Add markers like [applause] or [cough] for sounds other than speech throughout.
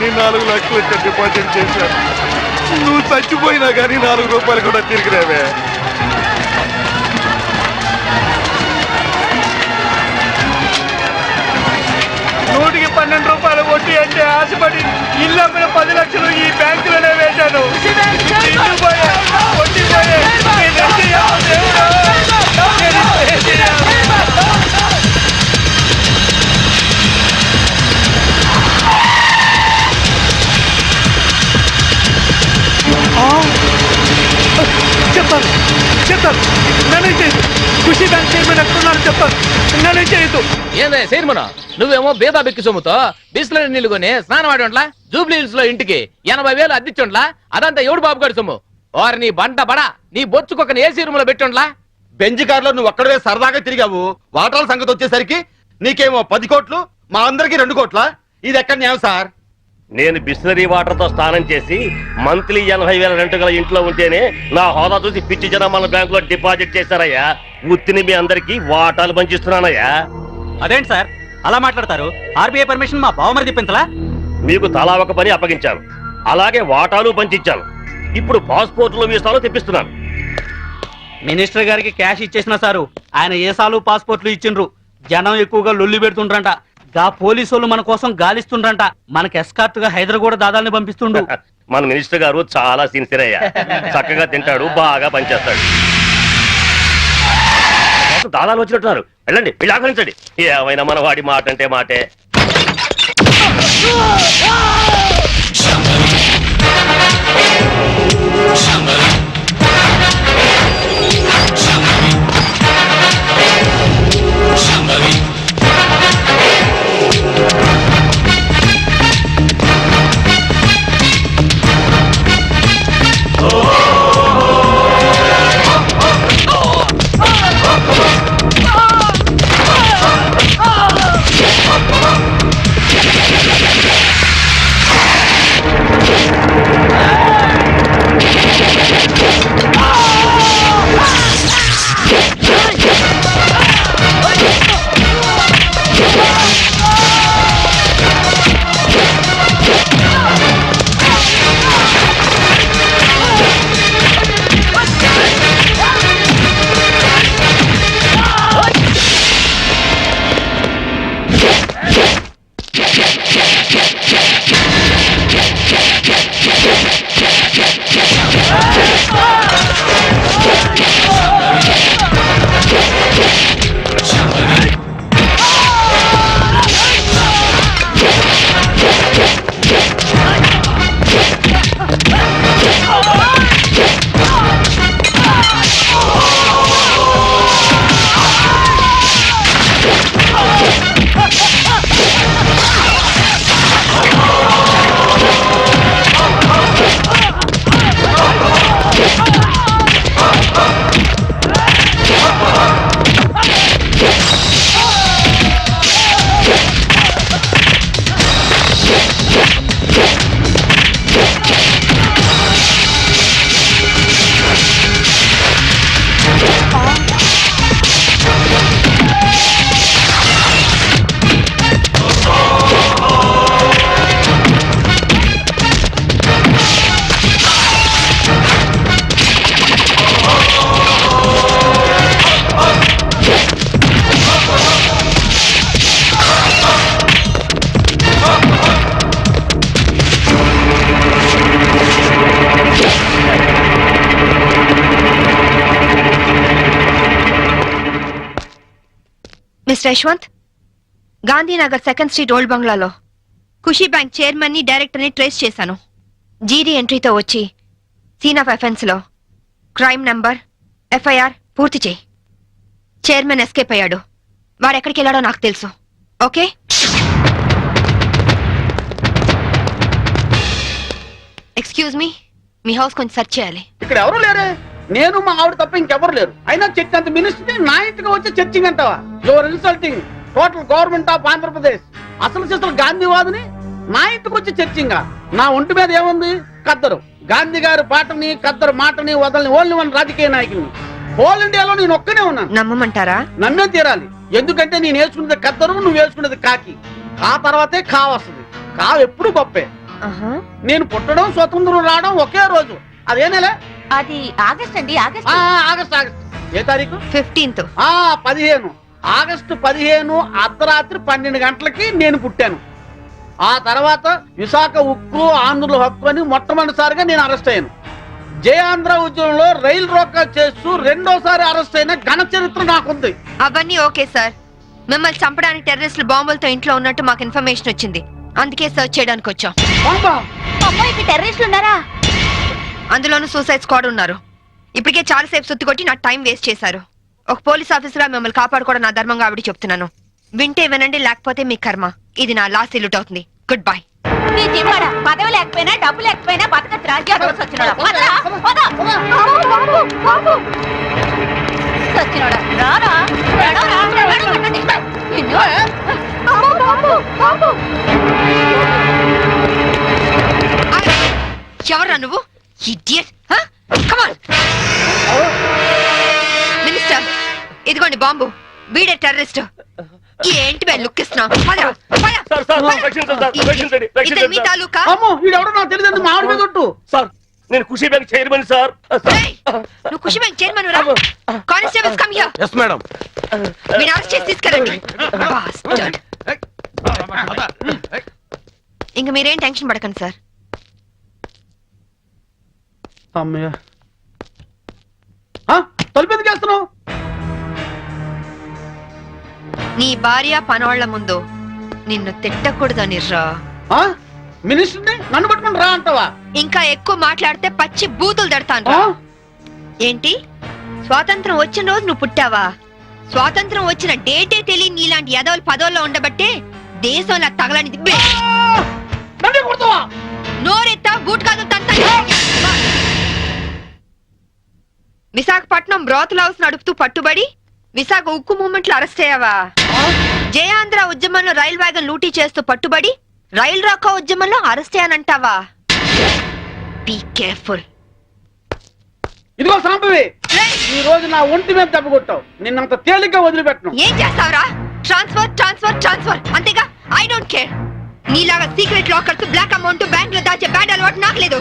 కానీ నాలుగు లక్షలు వచ్చి డిపాజిట్ చేశాను నువ్వు చచ్చిపోయినా కానీ నాలుగు రూపాయలు కూడా తిరిగి రావే నూటికి పన్నెండు రూపాయలు వడ్డీ అంటే ఆశపడి ఇల్లు అమ్మిన పది లక్షలు ఈ బ్యాంకులోనే వేశాను. వడ్డీ పోయే. చెప్తాను నన్ను చేయదు ఖుషి బ్యాంక్ చైర్మన్ ఎక్కడున్నారు చెప్తాను నన్ను చేయొద్దు. ఏందే సైర్మను నువ్వేమో బేదా బెక్కి సొమ్ముతో బిస్లరీ నీళ్ళు కొని స్నానం ఆడి జూబ్లీ హిల్స్లో ఇంటికి ఎనభై వేలు అద్దిచ్చుండ్లా అదంతా ఎవడు బాబు గారి సొమ్ము? వారి నీ బంట బడా నీ బొచ్చుకొక ఏసీ రూమ్లో పెట్టుండ్లా బెంజ్ కార్లో నువ్వు ఒక్కడవే సరదాగా తిరిగావు. వాటాల సంగతి వచ్చేసరికి నీకేమో పది కోట్లు మా అందరికి రెండు కోట్ల? ఇది ఎక్కడ న్యాయం సార్? నేను బిస్లరీ వాటర్తో స్నానం చేసి మంత్లీ ఎనభై వేల రెంట్ గల ఇంట్లో ఉంటేనే నా హోదా చూసి పిచ్చి జనం మన బ్యాంక్లో డిపాజిట్ చేశారయ్యా. ఉత్తిని మీ అందరికి వాటాలు పంచిస్తున్నానయ్యా. అదేంటి సార్? అలా మాట్లాడతారు? ఆర్బీఐ పర్మిషన్ మా బావమరి తిప్పించలా మీకు తలా ఒక పని అప్పగించాను. అలాగే వాటాలు పంచిచ్చాను. ఇప్పుడు పాస్పోర్ట్లు వీసాలు తెప్పిస్తున్నాను. మినిస్టర్ గారికి క్యాష్ ఇచ్చేసిన సారు. ఆయన ఏసాలు పాస్పోర్ట్లు ఇచ్చిండ్రు? జనం ఎక్కువగా లొల్లి పెడుతుండ్రంట. గా పోలీసు వాళ్ళు మన కోసం గాలిస్తుండ్రంట. మనకి ఎస్కార్ట్గా హైదరాబాద్ దాదాల్ని పంపిస్తుండు. [laughs] మన మినిస్టర్ గారు చాలా సిన్సియర్ అయ్యా. [laughs] చక్కగా తింటాడు బాగా పనిచేస్తాడు. దాదాలు వచ్చినట్టున్నారు. వెళ్ళండి వెళ్ళి ఆహ్వానించండి. ఏమైనా మన వాడి మాట అంటే మాటే. Yashwant? Gandhinagar second street old బంగ్లాలో. ఖుషీ బ్యాంక్ చైర్మన్ని డైరెక్టర్ని ట్రేస్ చేశాను. జీడీ ఎంట్రీతో వచ్చి సీన్ ఆఫ్ ఎఫెన్స్లో క్రైమ్ నంబర్ ఎఫ్ఐఆర్ పూర్తి చేయి. చైర్మన్ ఎస్కేప్ అయ్యాడు. వాడు ఎక్కడికి వెళ్ళాడో నాకు తెలుసు. ఓకే? Excuse me. మీ హౌస్ కొంచెం సెర్చ్ చేయాలి. ఇక్కడ ఎవరు లేరే? నేను మా ఆవిడ తప్ప ఇంకెవరు లేరు. అయినా చర్చ్ అంత మినిస్టర్ నా ఇంటికి వచ్చి చర్చింగ్ అంటావా? Your insulting total government of Andhra Pradesh అసలు చేసిన గాంధీవాదిని నా ఇంటికి వచ్చి చర్చింగా నా ఒంటి మీద ఏముంది? కద్దరు. గాంధీ గారి పాటని కద్దరు మాటని వదలని ఓన్లీ వన్ రాజకీయ నాయకుని. హోల్ ఇండియాలో నేను ఒక్కనే ఉన్నాను. నమ్మమంటారా? నమ్మే తీరాలి. ఎందుకంటే నేను వేసుకున్నది కద్దరు నువ్వు వేసుకున్నది కాకి. ఆ తర్వాతే కా వస్తుంది. కా ఎప్పుడు గొప్పే. నేను పుట్టడం స్వతంత్రం రావడం ఒకే రోజు. అదే నెల అది ఆగస్ట్ అండి ఆగస్ట్. ఆ, ఆగస్ట్ ఆగస్ట్. ఏ తారీఖు? ఫిఫ్టీన్త్. ఆ పదిహేను. ఆగస్టు పదిహేను అర్ధరాత్రి పన్నెండు గంటలకి నేను పుట్టాను. ఆ తర్వాత విశాఖ ఉక్కు ఆంధ్రుల హక్కు అని మొట్టమొదటిసారిగా నేను అరెస్ట్ అయ్యాను. జయాంధ్ర ఉద్యమంలో రైలు రోకా చేస్తూ రెండోసారి అరెస్ట్ అయిన ఘన చరిత్ర నాకుంది. అవన్నీ ఓకే సార్. మిమ్మల్ని చంపడానికి టెర్రరిస్టులు బాంబులతో ఇంట్లో ఉన్నట్టు మాకు ఇన్ఫర్మేషన్ వచ్చింది. అందుకే సర్చ్ చేయడానికి వచ్చాం. బాంబా? టెర్రరిస్టులు ఉన్నారా? అందులోనూ సూసైడ్ స్క్వాడ్ ఉన్నారు. ఇప్పటికే చాలాసేపు సుత్తి కొట్టి నా టైం వేస్ట్ చేశారు. ఒక పోలీస్ ఆఫీసర్ మిమ్మల్ని కాపాడుకోవడం నా ధర్మంగా ఆవిడ చెప్తున్నాను. వింటే వినండి లేకపోతే మీ కర్మ. ఇది నా లాస్ట్ ఇల్లుట్ అవుతుంది. గుడ్ బై నీ జిమ్మాడ పదవి లేకపోయినా డబ్బు బతకచ్చు. రాజ్యాలు వచ్చినోడా రారా. ఎవరా నువ్వు? ఇడియట్ కమాన్ మినిస్టర్ ఇదిగోండి బాంబు. వీడే టెర్రరిస్ట్. ఏంటి బే లుక్ ఇస్తున్నావు పద, పద, సార్, సార్. రక్షించండి సార్, ఇది- రక్షించండి, ఇతను రక్షించండి మీ సార్. తాలూకా? అమ్మో వీడెవడో నాకు తెలియదు మా ఆవిడ మీద ఒట్టు. సార్ నేను Khushi bank chairman sir. Sir. ఏయ్, నువ్వు ఖుషి బ్యాంక్ చైర్మన్ రా. Constables come here. Yes madam మీరు అరెస్ట్ చేసి తీసుకెళ్ళండి. Bastard. ఇంక మీరేం టెన్షన్ పడకండి సార్. అమ్మయ్య. ఆ, తలుపు ఎందుకు వేస్తున్నావు? నీ భార్య పనవాళ్ళ ముందు నిన్ను తిట్టకూడదని రా? మినిస్టర్ని నన్ను పట్టుకుని రా అంటావా? ఇంకా ఎక్కువ మాట్లాడితే పచ్చి బూతులు? రా. ఏంటి? స్వాతంత్రం వచ్చిన రోజు నువ్వు పుట్టావా? స్వాతంత్రం వచ్చిన డేటే తెలియని నీలాంటి యదవులు పదవుల్లో ఉండబట్టే దేశంలో తగలనిది. బే. నన్నే కొడతావా? నోరెత్తా బూట్ కాదు తంత విశాఖపట్నం బ్రోత్ హౌస్ నడుపుతూ పట్టుబడి విశాఖ ఉక్కు మూమెంట్లో అరెస్ట్ అయ్యావా? జయాంధ్ర ఉద్యమంలో రైల్ వ్యాగన్ లూటీ చేస్తూ పట్టుబడి రైల్ రాకా ఉద్యమంలో అరెస్ట్ అయ్యానంటావా? బీ కేర్ఫుల్ ఇదిగో సాంబవి ఈ రోజు నా ఒంటి మీద దెబ్బ కొట్టావు. నిన్నంత తేలిగ్గా వదిలిపెట్టను. ఏం చేస్తావురా? ట్రాన్స్ఫర్ ట్రాన్స్ఫర్ ట్రాన్స్ఫర్ అంతేగా? ఐ డోంట్ కేర్ నీలాగా సీక్రెట్ లాకర్స్ బ్లాక్ అమౌంట్ బ్యాంక్లో దాచే బ్యాడ్ అలవాటు నాకు లేదు.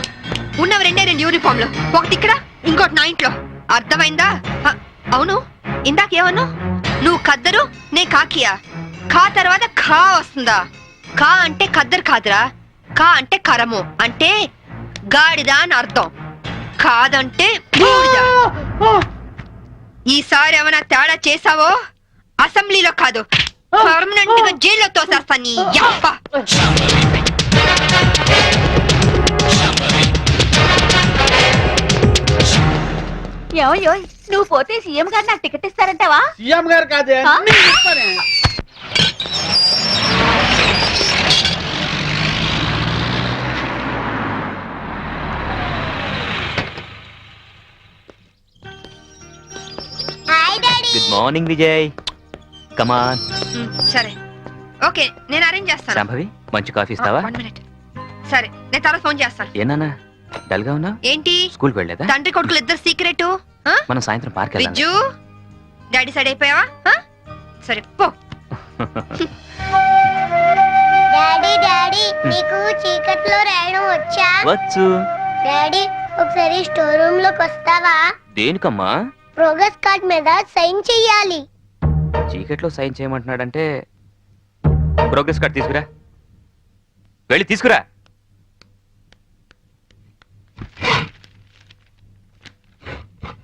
ఉన్నవి రెండే రెండు యూనిఫామ్లు ఒకటి ఇక్కడ ఇంకోటి నా ఇంట్లో. అర్థమైందా? అవును. ఇందాకేమన్నా నువ్వు కద్దరు నే కాకియా. ఖా తర్వాత ఖా వస్తుందా? ఖా అంటే కద్దరు కాదురా. ఖా అంటే కరము. అంటే గాడిద అని అర్థం. కాదంటే ఈసారి ఏమైనా తేడా చేసావో అసెంబ్లీలో కాదు. పర్మనెంట్గా జైల్లో తోసేస్తా నీ యప్ప. ఏమయ్యో నువ్వు పోతే సీఎం గారు నాకు టికెట్ ఇస్తారంటావా? సీఎం గారు కాదే. ఆ? నేను ఇస్తానే. Good morning Vijay come on um, సరే. ఓకే నేను అరేంజ్ చేస్తాను. శాంభవి మంచి కాఫీ ఇస్తావా? వన్ మినిట్ సరే నేను తర్వాత ఫోన్ చేస్తాను. ఏనానా? డల్గా ఉన్నా ఏంటి? స్కూల్ వెళ్ళలేదా? తండ్రి కొడుకులు ఇద్దరు సీక్రెట్ మనం సాయంత్రం పార్క్ వెళ్దాం డాడీ సైడ్ అయిపోయావా? ఆ? సరే పో. డాడీ డాడీ నీకు చీకట్లో రాయడం వచ్చా? వచ్చు. డాడీ ఒకసారి స్టోర్ రూమ్లోకి వస్తావా? దేనికమ్మా? ప్రోగ్రెస్ కార్డ్ మీద సైన్ చెయ్యాలి. చీకట్లో సైన్ చేయమంటున్నాడంటే ప్రోగ్రెస్ కార్డ్ తీసుకురా. వెళ్ళి తీసుకురా.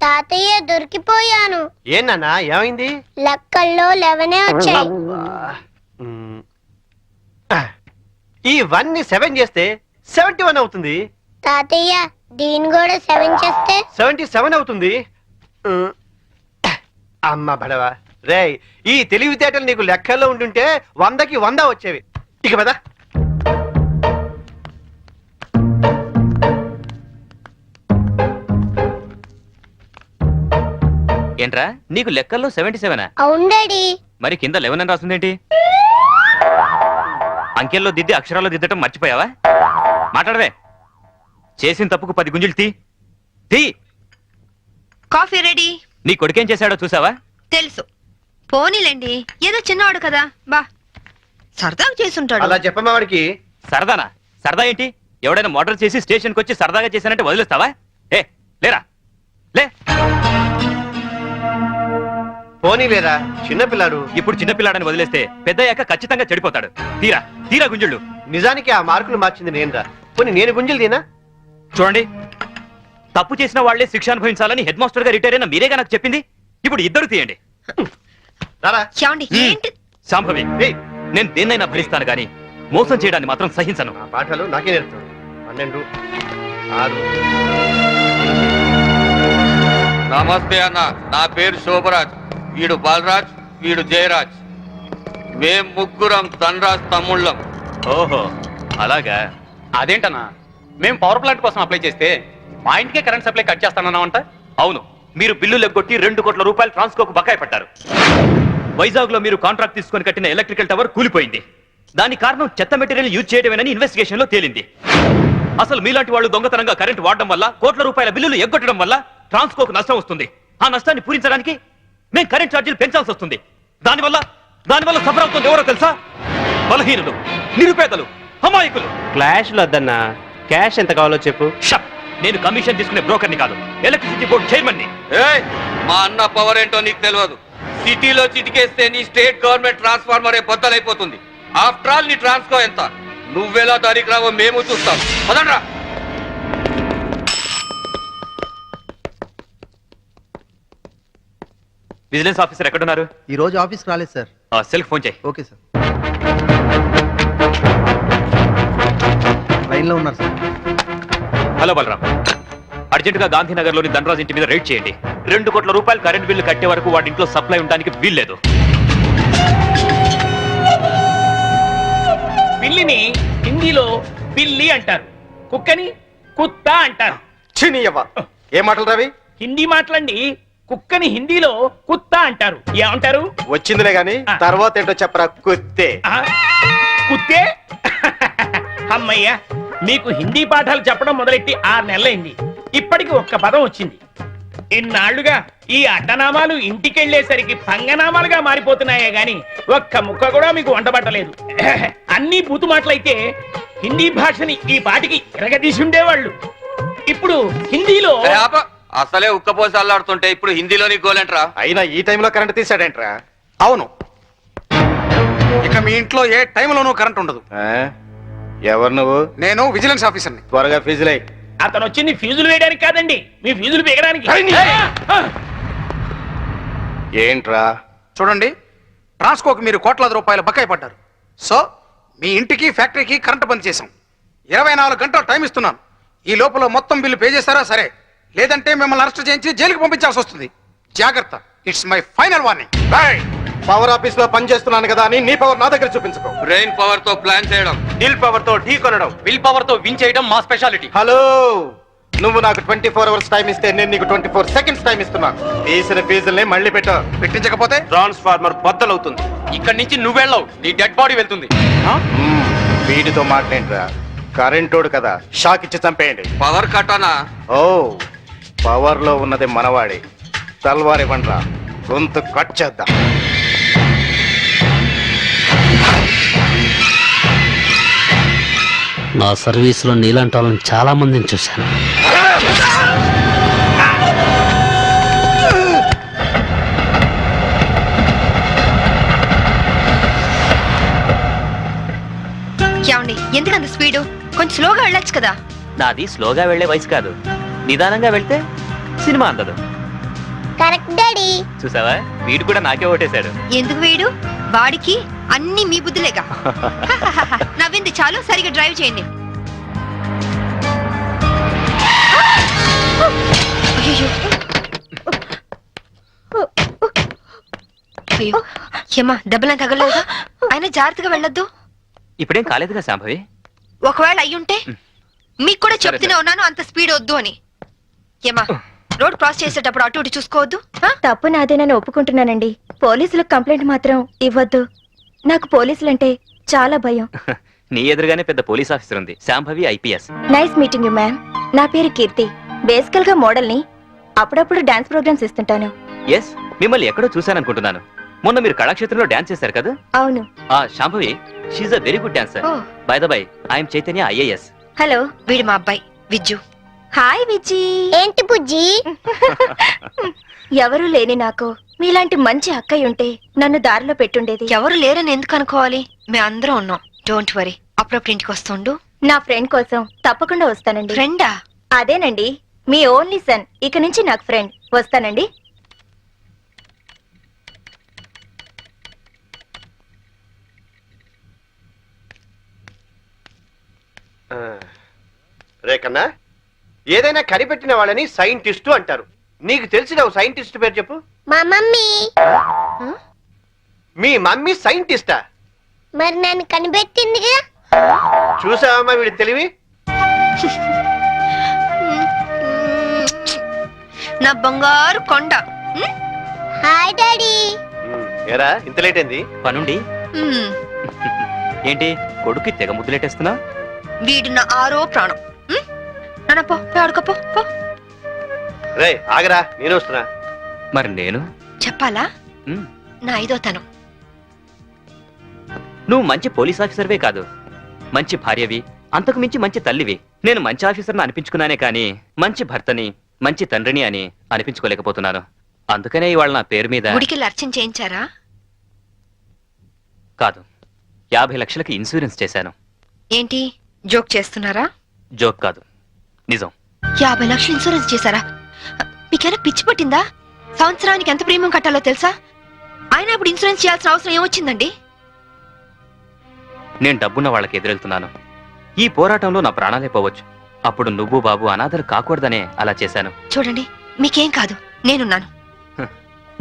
తాతయ్య దొరికిపోయాను. ఏంటన్నా ఏమైంది? లెక్కల్లో లెవెనే వచ్చాయి. ఈ వన్ని సెవెన్ చేస్తే సెవెంటీ వన్ అవుతుంది. తాతయ్య దీని కూడా సెవెన్ చేస్తే? సెవెంటీ సెవెన్ అవుతుంది. మ్మ్. అమ్మ బడవా. రేయ్ ఈ తెలివితేటలు నీకు లెక్కల్లో ఉంటుంటే వందకి వంద వచ్చేవి. ఇక పద. ఏంట్రా? నీకు లెక్కల్లో సెవెంటీ సెవెనా? అవును డాడీ మరి కింద లెవెన్ అని రాస్తుందేంటి అంకెల్లో దిద్ది అక్షరాల్లో దిద్దటం మర్చిపోయావా? మాట్లాడవే. చేసిన తప్పుకు పది గుంజులు తీ. తీ. Coffee ready. నీ కొడుకేం చేశాడో చూసావా? తెలుసు. పోనీలేండి ఏదో చిన్నవాడు కదా. బా. సరదాగా చేసుంటాడు. అలా చెప్పమ్మా వాడికి. సరదానా? సరదా ఏంటి? ఎవడైనా మర్డర్ చేసి స్టేషన్కి వచ్చి సరదాగా చేశానంటే వదిలేస్తావా? ఏ లేరా? లే. పోనీ లేదా చిన్నపిల్లాడు ఇప్పుడు చిన్నపిల్లాడని వదిలేస్తే పెద్దయ్యాక ఖచ్చితంగా చెడిపోతాడు. తీరా తీరా గుంజుళ్ళు. నిజానికి ఆ మార్కులు మార్చింది నేనురా. పోనీ నేను గుంజలు తీనా? చూడండి తప్పు చేసిన వాళ్ళే శిక్ష అనుభవించాలని హెడ్ మాస్టర్గా రిటైర్ అయిన మీరేగా నాకు చెప్పింది? ఇప్పుడు ఇద్దరు తీయండి. రారా. ఏమండి హ్మ్. ఏంటి? శాంభవి ఏయ్, నేను దేన్నైనా భరిస్తాను గాని మోసం చేయడాన్ని మాత్రం సహించను. ఆ పాఠాలు నాకే నేర్పుతాడు పన్నెండు ఆరు. నమస్తే అన్న నా పేరు శోభరాజ్. వీడు బాలరాజ్ వీడు జయరాజ్. మేం ముగ్గురం ధనరాజ్ తమ్ముళ్ళం. ఓహో అలాగా? అదేంటన్నా? మేము పవర్ ప్లాంట్ కోసం అప్లై చేస్తే మా ఇంటికే కరెంట్ సప్లై కట్ చేస్తానన్నామంట అవును మీరు బిల్లు లెగ్గొట్టి రెండు కోట్ల రూపాయలు ట్రాన్స్కోకు బకాయి పట్టారు. వైజాగ్లో మీరు కాంట్రాక్ట్ తీసుకొని కట్టిన ఎలక్ట్రికల్ టవర్ కూలిపోయింది. దాని కారణం చెత్త మెటీరియల్ యూజ్ చేయడమేనని ఇన్వెస్టిగేషన్లో తేలింది. అసలు మీలాంటి వాళ్ళు దొంగతనంగా కరెంట్ వాడడం వల్ల కోట్ల రూపాయల బిల్లులు ఎగ్గొట్టడం వల్ల ట్రాన్స్కోకు నష్టం వస్తుంది. ఆ నష్టాన్ని పూరించడానికి మేము కరెంట్ ఛార్జీలు పెంచాల్సి వస్తుంది. దానివల్ల దానివల్ల సఫర్ అవుతుంది ఎవరో తెలుసా? బలహీనులు నిరుపేదలు అమాయకులు. క్లాష్ వద్దన్నా క్యాష్ ఎంత కావాలో చెప్పు. షప్ నేను కమిషన్ తీసుకునే బ్రోకర్ని కాదు. ఎలక్ట్రిసిటీ బోర్డు చైర్మన్ని. ఏయ్ మా అన్న పవర్ ఏంటో నీకు తెలియదు సిటీలో చిటికేస్తే నీ స్టేట్ గవర్నమెంట్ ట్రాన్స్ఫార్మర్ బద్దలైపోతుంది. ఆఫ్టర్ ఆల్ నీ ట్రాన్స్కో ఎంత? నువ్వెలా తారీఖు రావో మేము చూస్తాం. పదండ్రా. విజిలెన్స్ ఆఫీసర్ ఎక్కడున్నారు? ఈ రోజు ఆఫీస్కి రాలేదు సార్. ఆ సెల్కి ఫోన్ చేయి. Okay sir. లైన్లో ఉన్నారు సార్. హలో బలరాం. అర్జెంటుగా గాంధీనగర్లోని ధనరాజ్ ఇంటి మీద రైడ్ చేయండి. రెండు కోట్ల రూపాయలు కరెంట్ బిల్లు కట్టే వరకు వాడి ఇంట్లో సప్లై ఉండడానికి వీల్లేదు. పిల్లిని హిందీలో పిల్లి అంటారు. కుక్కని కుత్త అంటారు. చినియవ్వ. ఏ మాటలు రవి? హిందీ మాటలండి. కుక్కని హిందీలో కుత్త అంటారు. ఏమంటారు? వచ్చిందిలే గాని. తర్వాత ఏంటో చెప్పరా కుత్తే. ఆ? కుత్తే? అమ్మయ్యా మీకు హిందీ పాఠాలు చెప్పడం మొదలెట్టి ఆరు నెలలైంది. ఇప్పటికి ఒక్క పదం వచ్చింది. ఇన్నాళ్ళుగా ఈ అడ్డనామాలు ఇంటికెళ్ళేసరికి పంగనామాలుగా మారిపోతున్నాయే గాని ఒక్క ముక్క కూడా మీకు వంటబట్టలేదు. అన్ని బూతు మాటలైతే హిందీ భాషని ఈ పాటికి ఎరగదీసి ఉండేవాళ్ళు. ఇప్పుడు హిందీలో ఆప. అసలే ఉక్కపోసి అల్లాడుతుంటే ఇప్పుడు హిందీలోని గోలేంట్రా అయినా ఈ టైంలో కరెంట్ తీసాడేంట్రా అవును. ఇక మీ ఇంట్లో ఏ టైంలోనూ కరెంట్ ఉండదు. ఎవరు నువ్వు? నేను విజిలెన్స్ ఆఫీసర్ని త్వరగా ఫీజులై అతను వచ్చింది ఫీజులు వేయడానికి కాదండి. మీ ఫీజులు పీకడానికి ఆ! ఏంట్రా? చూడండి ట్రాన్స్కోకి మీరు కోట్లాది రూపాయలు బకాయి పడ్డారు. సో మీ ఇంటికి ఫ్యాక్టరీకి కరెంట్ బంద్ చేశాం. ఇరవై నాలుగు గంటలు టైం ఇస్తున్నాను. ఈ లోపల మొత్తం బిల్లు పే చేస్తారా? సరే. లేదంటే మిమ్మల్ని అరెస్ట్ చేయించి జైలుకి పంపించాల్సి వస్తుంది. జాగ్రత్త. It's my final warning power ఆఫీస్లో పని చేస్తున్నాను కదా అని నీ పవర్ నా దగ్గర చూపించుకో. బ్రెయిన్ పవర్తో ప్లాన్ చేయడం. దిల్ పవర్తో ఢీ కొనడం. విల్ పవర్తో విన్ చేయడం మా స్పెషాలిటీ హలో నువ్వు నాకు ట్వంటీ ఫోర్ అవర్స్ టైం ఇస్తే నేను నీకు ట్వంటీ ఫోర్ సెకండ్స్ టైం ఇస్తున్నాను. తీసిన ఫీజుల్ని మళ్ళీ పెట్టు. పెట్టించకపోతే? ట్రాన్స్ఫార్మర్ బద్దలవుతుంది. ఇక్కడి నుంచి నువ్వెళ్ళవు నీ డెడ్ బాడీ వెళ్తుంది. వీడితో మాట్లాడరా కరెంటోడు కదా. షాక్ ఇచ్చి చంపేయండి. పవర్ కట్టనా ఓ. పవర్లో ఉన్నది మనవాడి. తల్వార్ ఇవ్వండిరా గొంతు కట్ చేద్దాం. నా సర్వీసులో నీలాంటి వాళ్ళని చాలా మందిని చూశాను. ఏమండి ఎందుకు అంత స్పీడు? కొంచెం స్లోగా వెళ్ళొచ్చు కదా. నాది స్లోగా వెళ్ళే వయసు కాదు. నిదానంగా వెళ్తే సినిమా అందదు. Correct daddy. చూసావా? వీడు కూడా నాకే ఓటేశాడు. ఎందుకు వేడు? వాడికి అన్ని మీ బుద్ధులేగా [laughs] నవ్వింది చాలు సరిగా డ్రైవ్ చేయండి. అయ్యో అయ్యో ఏమా దెబ్బలం తగలేదా అయినా జాగ్రత్తగా వెళ్ళొద్దు. ఇప్పుడేం కాలేదుగా శాంభవి? ఒకవేళ అయ్యుంటే మీకు కూడా చెప్తూనే ఉన్నాను అంత స్పీడ్ వద్దు అని. ఏమా రోడ్ క్రాస్ చేసేటప్పుడు అటు ఇటు చూసుకోవద్దు? ఆ? తప్పు నాదేనని ఒప్పుకుంటున్నానండి. పోలీసులకు కంప్లైంట్ మాత్రం ఇవ్వద్దు. నాకు పోలీసులంటే చాలా భయం. [laughs] నీ ఎదురుగానే పెద్ద పోలీస్ ఆఫీసర్ ఉంది. Shambhavi IPS. Nice meeting you ma'am. నా పేరు కీర్తి. బేసికల్గా మోడల్ని అప్పుడప్పుడు డాన్స్ ప్రోగ్రామ్స్ ఇస్తుంటాను. ఎస్ మిమ్మల్ని ఎక్కడో చూశాననుకుంటున్నాను. మొన్న మీరు కళాక్షేత్రంలో డాన్స్ చేశారు కదా? అవును. ఆ Shambhavi she a very good dancer oh. By the by I'm Chaitanya IAS hello. వీడు మా అబ్బాయి విజ్జు. హాయ్ విజి. ఏంటి బుజ్జి? ఎవరూ లేని నాకు మీలాంటి మంచి అక్కయ్య ఉంటే నన్ను దారిలో పెట్టుండేది. ఎవరు లేరని ఎందుకు అనుకోవాలి? మేము అందరం ఉన్నాం. డోంట్ వరీ అప్పుడప్పుడు ఇంటికి వస్తుండు నా ఫ్రెండ్ కోసం తప్పకుండా వస్తానండి. ఫ్రెండా అదేనండి మీ ఓన్లీ సన్. ఇక నుంచి నాకు ఫ్రెండ్. వస్తానండి. ఆ. రే కన్నా. ఏదైనా కనిపెట్టిన వాళ్ళని సైంటిస్టు అంటారు. నీకు తెలిసిన సైంటిస్ట్ పేరు చెప్పు? మా మమ్మీ. మీ మమ్మీ సైంటిస్టా? మరి నన్ను కనిపెట్టిందిగా చూసావమ్మా వీడి తెలివి? నా బంగారు కొండ. Hi daddy. ఏరా ఇంత లేట్ అయింది? పనుండి. ఏంటి కొడుకు తెగ ముద్దులెట్టేస్తున్నా వీడు నా ఆరో ప్రాణం. నాన్న పో పోయి ఆడుకోపో పో. రే ఆగరా నేను వస్తున్నా. మరి నేను? చెప్పాలా? ఉమ్, నా ఐదో తనం. నువ్వు మంచి పోలీస్ ఆఫీసర్వే కాదు. మంచి భార్యవి అంతకు మించి మంచి తల్లివి. నేను మంచి ఆఫీసర్ని అనిపించుకున్నానే కానీ మంచి భర్తని మంచి తండ్రిని అని అనిపించుకోలేకపోతున్నాను. అందుకనే ఇవాళ నా పేరు మీద గుడికి అర్చన చేయించారా? కాదు. యాభై లక్షలకి ఇన్సూరెన్స్ చేశాను. ఏంటి? జోక్ చేస్తున్నారా? జోక్ కాదు. నిజం. యాభై లక్షలు ఇన్సూరెన్స్ చేశారా? మీకేనా పిచ్చి పట్టిందా? సంవత్సరానికి ఎంత ప్రీమియం కట్టాలో తెలుసా? ఆయన ఇప్పుడు ఇన్సూరెన్స్ చేయాల్సిన అవసరం ఏమొచ్చిందండి? నేను డబ్బున్న వాళ్ళకి ఎదురెళ్తున్నాను. ఈ పోరాటంలో నా ప్రాణాలే పోవచ్చు. అప్పుడు నువ్వు బాబు అనాథలు కాకూడదనే అలా చేశాను. చూడండి మీకేం కాదు. నేనున్నాను.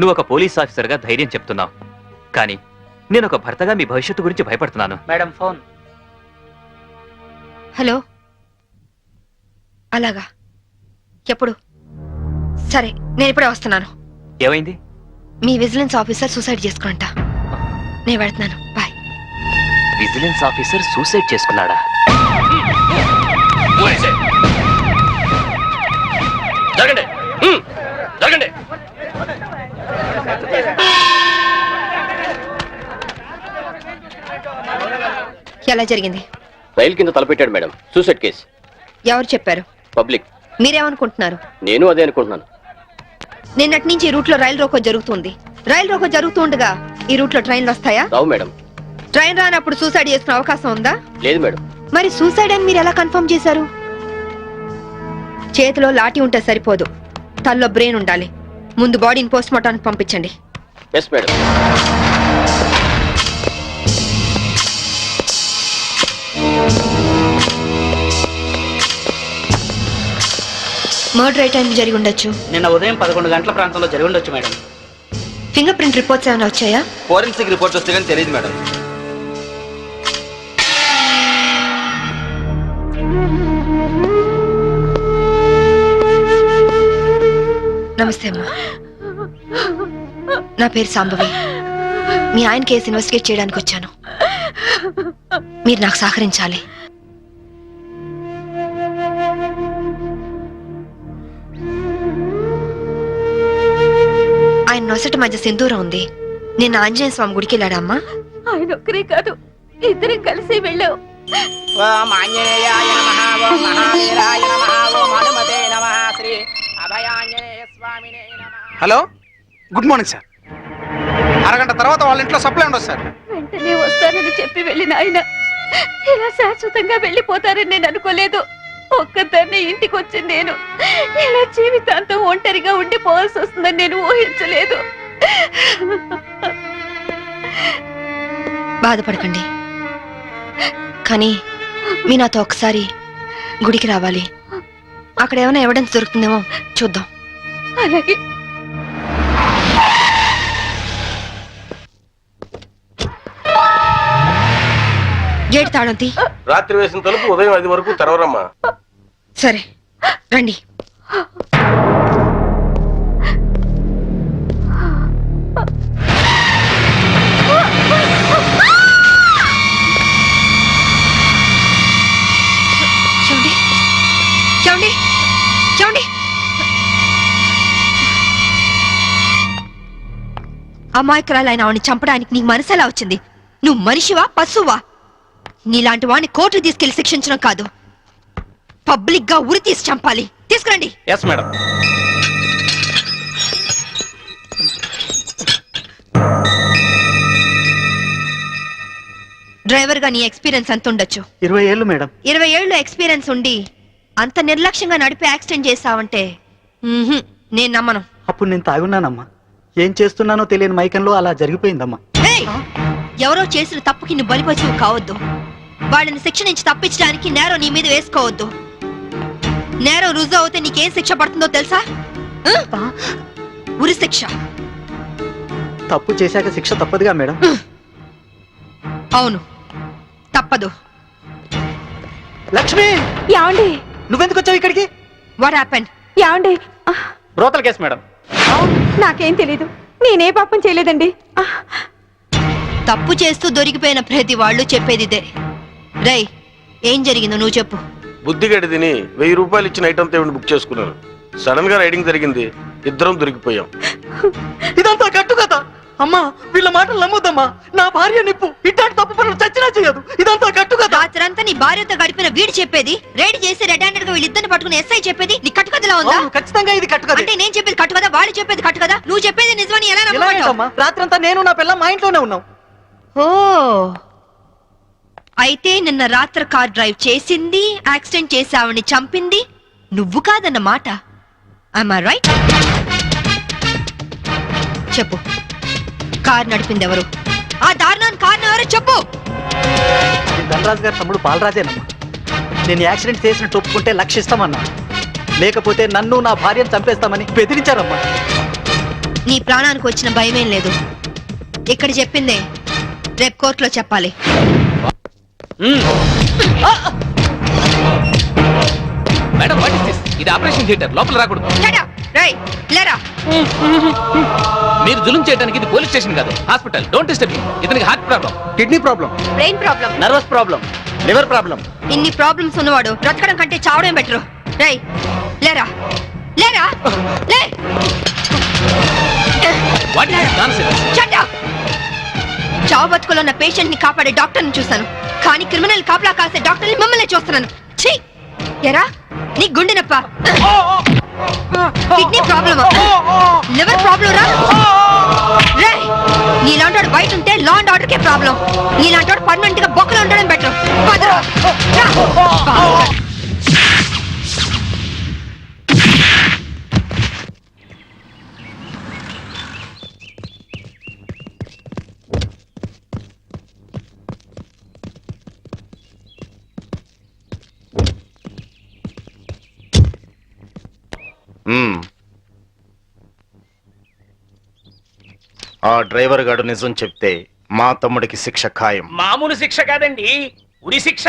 నువ్వు ఒక పోలీస్ ఆఫీసర్గా ధైర్యం చెప్తున్నావు. కానీ నేను ఒక భర్తగా మీ భవిష్యత్తు గురించి భయపడుతున్నాను. Madam phone. హలో? అలాగా. ఎప్పుడు? సరే నేను ఇప్పుడే వస్తున్నాను. ఏమైంది? మీ విజిలెన్స్ ఆఫీసర్ సూసైడ్ చేసుకునంట నేను వెళ్తున్నాను. బాయ్. విజిలెన్స్ ఆఫీసర్ సూసైడ్ చేసుకున్నాడా? జరగండి. హ్మ్, జరగండి. ఎలా జరిగింది? రైలు కింద తలపెట్టాడు మేడం. Suicide case. ఎవరు చెప్పారు? పబ్లిక్. మీరేమనుకుంటున్నారు? నేను అదే అనుకుంటున్నాను. నిన్నటి నుంచి ఈ రూట్లో రైలు రోకో జరుగుతుంది. రైలు రోకో జరుగుతూ ఉండగా ఈ రూట్లో ట్రైన్లు వస్తాయా? రావు మేడం. ట్రైన్ రానప్పుడు సూసైడ్ చేసుకునే అవకాశం ఉందా? లేదు మేడం. మరి సూసైడ్ అని మీరు ఎలా కన్ఫర్మ్ చేశారు? చేతిలో లాఠీ ఉంటే సరిపోదు. తల్లో బ్రెయిన్ ఉండాలి. ముందు బాడీని పోస్ట్ మార్టానికి పంపించండి. Yes madam. మర్డర్ ఏ టైంకి జరిగి ఉండొచ్చు. నిన్న ఉదయం పదకొండు గంటల ప్రాంతంలో జరిగి ఉండొచ్చు మేడం. ఫింగర్ ప్రింట్ రిపోర్ట్స్ ఏమైనా వచ్చాయా? ఫోరెన్సిక్ రిపోర్ట్ వస్తే కానీ తెలియదు మేడం. నమస్తే అమ్మా. నా పేరు సాంబవి. మీ ఆయన కేసు ఇన్వెస్టిగేట్ చేయడానికి వచ్చాను. మీరు నాకు సహకరించాలి. ఆయన నొసటి మధ్య సింధూరం ఉంది. నిన్న ఆంజనేయ స్వామి గుడికి వెళ్ళాడమ్మా ఆయన ఒక్కరే కాదు ఇద్దరం కలిసి వెళ్ళాం. ఓం ఆంజనేయాయ నమః ఓం మహావీరాయ నమః ఓం హనుమతే నమః శ్రీ అభయాంజనేయ స్వామినే నమః. Hello good morning sir. అరగంట తర్వాత వాళ్ళ ఇంట్లో సప్లై ఉండదు సార్. వెంటనే వస్తానని చెప్పి వెళ్ళిన ఆయన ఇలా శాశ్వతంగా వెళ్ళిపోతారని నేను అనుకోలేదు. ఒక్కదాన్ని ఇంటికి వచ్చింది నేను ఇలా జీవితాంతం ఒంటరిగా ఉండిపోవాల్సి వస్తుందని నేను ఊహించలేదు. బాధపడకండి. కానీ మీ నాతో ఒకసారి గుడికి రావాలి. అక్కడ ఏమైనా ఎవిడెన్స్ దొరుకుతుందేమో చూద్దాం. అలాగే. గేట్ తాళం తీ రాత్రి వేసిన తలుపు ఉదయం ఐదు వరకు తెరవరమ్మా. సరే రండి. చూడండి చూడండి చూడండి అమాయకురాలైన ఆవిడని చంపడానికి నీకు మనసు ఎలా వచ్చింది? నువ్వు మనిషివా పశువా? నీలాంటి వాడిని కోర్టు తీసుకెళ్ళి శిక్షించడం కాదు. పబ్లిక్గా ఉరి తీసి చంపాలి. తీసుకురండి. ఎస్ మేడం డ్రైవర్గా నీ ఎక్స్పీరియన్స్ ఎంత ఉండొచ్చు. ఇరవై ఏళ్ళు మేడం. ఇరవై ఏళ్ళు ఎక్స్పీరియన్స్ ఉండి అంత నిర్లక్ష్యంగా నడిపి యాక్సిడెంట్ చేసావంటే నేను నమ్మను. అప్పుడు నేను తాగున్నానమ్మా. ఏం చేస్తున్నానో తెలియని మైకంలో అలా జరిగిపోయిందమ్మా! ఎవరో చేసిన తప్పుకి నువ్వు బలిపశువు కావద్దు. వాళ్ళని శిక్ష నుంచి తప్పించడానికి నేరం నీ మీద వేసుకోవద్దు. నేరం రుజువు అవుతే నీకేం శిక్ష పడుతుందో తెలుసా? ఆ? ఉరి శిక్ష. తప్పు చేశాక శిక్ష తప్పదుగా మేడం. అవును. తప్పదు. లక్ష్మి! యాండి నువ్వెందుకు వచ్చావు ఇక్కడికి? వాట్ హ్యాపెండ్ యాండి బ్రోతల్ కేసు మేడం. నాకేం తెలీదు. నేనే పాపం చేయలేదండి. ఆ, తప్పు చేస్తూ దొరికిపోయిన ప్రతి వాళ్ళు చెప్పేది రేయ్ ఏం జరిగిందో నువ్వు చెప్పు. బుద్ధిగడి తిని వెయ్యి రూపాయలు ఇచ్చిన ఐటమ్ తేవిని బుక్ చేసుకున్నాను సడన్గా రైడింగ్ జరిగింది. ఇద్దరం దొరికిపోయాం. ఇదంతా కట్టు కదా అమ్మా వీళ్ళ మాటలు నమ్మొద్దమ్మా. నా భార్య నిప్పు. ఇట్లాంటి తప్పు పనులు చచ్చినా చేయదు. ఇదంతా కట్టు కదా రాత్రంతా నీ భార్యతో గడిపిన వీడు చెప్పేది రేడి చేసి రెడ్ హ్యాండెడ్గా వీళ్ళిద్దరిని పట్టుకుని ఎస్ఐ చెప్పేది నీ కట్టుకథలా ఉందా? అవును, ఖచ్చితంగా ఇది కట్టు అంటే నేను చెప్పేది కట్టు కదా వాళ్ళు చెప్పేది కట్టు కదా నువ్వు చెప్పేది నిజమని ఎలా నమ్మమంటావు ఇలాగేనమ్మా రాత్రంతా నేను నా పిల్ల మా ఇంట్లోనే ఉన్నాం. ఓ. అయితే నిన్న రాత్రి కార్ డ్రైవ్ చేసింది యాక్సిడెంట్ చేసావని చంపింది. నువ్వు కాదన్న మాట ఐమా రైట్ చెప్పు. కార్ నడిపింది ఎవరు ఆ దారుణాన్ని కారణం ఎవరు చెప్పు. ధనరాజు గారి తమ్ముడు బాలరాజేనమ్మా. నేను యాక్సిడెంట్ చేసినట్టు ఒప్పుకుంటే లక్షిస్తామన్నా లేకపోతే నన్ను నా భార్యను చంపేస్తామని బెదిరించారమ్మా. నీ ప్రాణానికి వచ్చిన భయమేం లేదు. ఇక్కడ చెప్పిందే రేపు కోర్టులో చెప్పాలి. మేడం వాట్ ఇస్ దిస్ ఇది ఆపరేషన్ థియేటర్. లోపల రాకూడదు. మీరు జులుం చేయడానికి ఇది పోలీస్ స్టేషన్ కాదు హాస్పిటల్. డోంట్ డిస్టర్బ్ ఇతనికి heart problem kidney problem brain problem nervous problem liver problem ఇన్ని ప్రాబ్లమ్స్ ఉన్నవాడు బ్రతకడం కంటే చావడం బెటరు రేయ్ లేరా లేరా లే. What is nonsense Shut up! చావు బతుకులో ఉన్న పేషెంట్ని కాపాడే డాక్టర్ని చూశాను. కానీ క్రిమినల్ కాపలా కాసే డాక్టర్ని మిమ్మల్ని చూస్తున్నాను. ఛీ! ఎరా నీ గుండె నొప్ప కిడ్నీ ప్రాబ్లమ్. లివర్ ప్రాబ్లం రా. రే నీలాంటి బయట ఉంటే లా అండ్ ఆర్డర్ కే ప్రాబ్లం. నీలాంటి పర్మనెంట్గా బొక్కలు ఉండడం బెటర్. ఆ డ్రైవర్ గాడు నిజం చెప్తే మా తమ్ముడికి శిక్ష ఖాయం. మామూలు శిక్ష కాదండి. ఉరి శిక్ష.